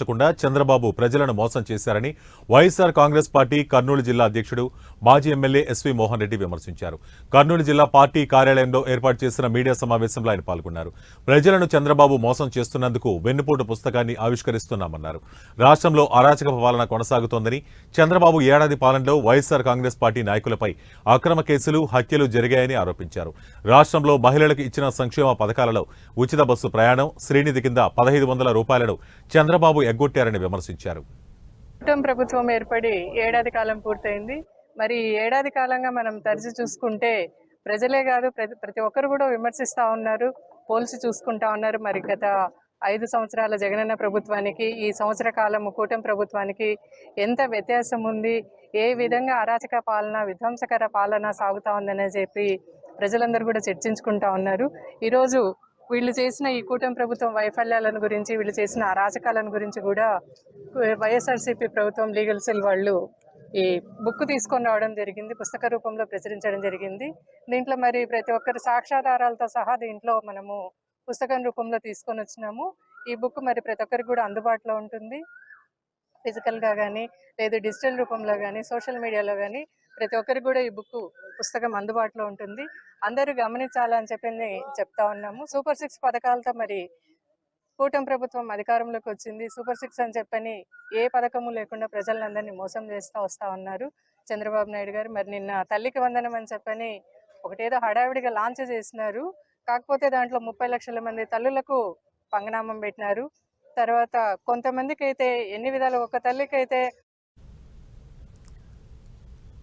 నెరవేర్చకుండా చంద్రబాబు ప్రజలను మోసం చేశారని వైఎస్ఆర్ కాంగ్రెస్ పార్టీ కర్నూలు జిల్లా అధ్యక్షుడు మాజీ ఎమ్మెల్యే ఎస్వి మోహన్ రెడ్డి విమర్శించారు. కర్నూలు జిల్లా పార్టీ కార్యాలయంలో ఏర్పాటు చేసిన మీడియా సమావేశంలో ఆయన పాల్గొన్నారు. ప్రజలను చంద్రబాబు మోసం చేస్తున్నందుకు వెన్నుపోటు పుస్తకాన్ని ఆవిష్కరిస్తున్నామన్నారు. రాష్ట్రంలో అరాచక పాలన కొనసాగుతోందని చంద్రబాబు ఏడాది పాలనలో వైఎస్ఆర్ కాంగ్రెస్ పార్టీ నాయకులపై అక్రమ కేసులు హత్యలు జరిగాయని ఆరోపించారు. రాష్ట్రంలో మహిళలకు ఇచ్చిన సంక్షేమ పథకాలలో ఉచిత బస్సు ప్రయాణం శ్రీనిధి కింద పదహైదు వందల రూపాయలను చంద్రబాబు ఎగ్గొట్టారని విమర్శించారు. కూటమి ప్రభుత్వం ఏర్పడి ఏడాది కాలం పూర్తయింది. మరి ఏడాది కాలంగా మనం తరచి చూసుకుంటే ప్రజలే కాదు ప్రతి ప్రతి ఒక్కరు కూడా విమర్శిస్తూ ఉన్నారు పోల్చి చూసుకుంటా ఉన్నారు. మరి గత ఐదు సంవత్సరాల జగనన్న ప్రభుత్వానికి ఈ సంవత్సర కాలం కూటమి ప్రభుత్వానికి ఎంత వ్యత్యాసం ఉంది? ఏ విధంగా అరాచక పాలన విధ్వంసకర పాలన సాగుతా ఉందనే చెప్పి ప్రజలందరూ కూడా చర్చించుకుంటా ఉన్నారు. ఈరోజు వీళ్ళు చేసిన ఈ కూటమి ప్రభుత్వం వైఫల్యాలను గురించి వీళ్ళు చేసిన అరాచకాలను గురించి కూడా వైఎస్ఆర్సీపీ ప్రభుత్వం లీగల్ సెల్ వాళ్ళు ఈ బుక్ తీసుకొని రావడం జరిగింది పుస్తక రూపంలో ప్రచురించడం జరిగింది. దీంట్లో మరి ప్రతి ఒక్కరి సాక్ష్యాధారాలతో సహా దీంట్లో మనము పుస్తకం రూపంలో తీసుకొని వచ్చినాము. ఈ బుక్ మరి ప్రతి ఒక్కరికి కూడా అందుబాటులో ఉంటుంది. ఫిజికల్గా కానీ లేదు డిజిటల్ రూపంలో కానీ సోషల్ మీడియాలో కానీ ప్రతి ఒక్కరికి కూడా ఈ బుక్ పుస్తకం అందుబాటులో ఉంటుంది. అందరూ గమనించాలని చెప్పి చెప్తా ఉన్నాము. సూపర్ సిక్స్ పథకాలతో మరి కూటమి ప్రభుత్వం అధికారంలోకి వచ్చింది. సూపర్ సిక్స్ అని చెప్పని ఏ పథకము లేకుండా ప్రజలందరినీ మోసం చేస్తూ వస్తూ ఉన్నారు చంద్రబాబు నాయుడు గారు. మరి నిన్న తల్లికి వందనం అని చెప్పని ఒకటేదో హడావిడిగా లాంచ్ చేసినారు. కాకపోతే దాంట్లో ముప్పై లక్షల మంది తల్లులకు పంగనామం పెట్టినారు. తర్వాత కొంతమందికి అయితే ఎన్ని విధాలు ఒక తల్లికి అయితే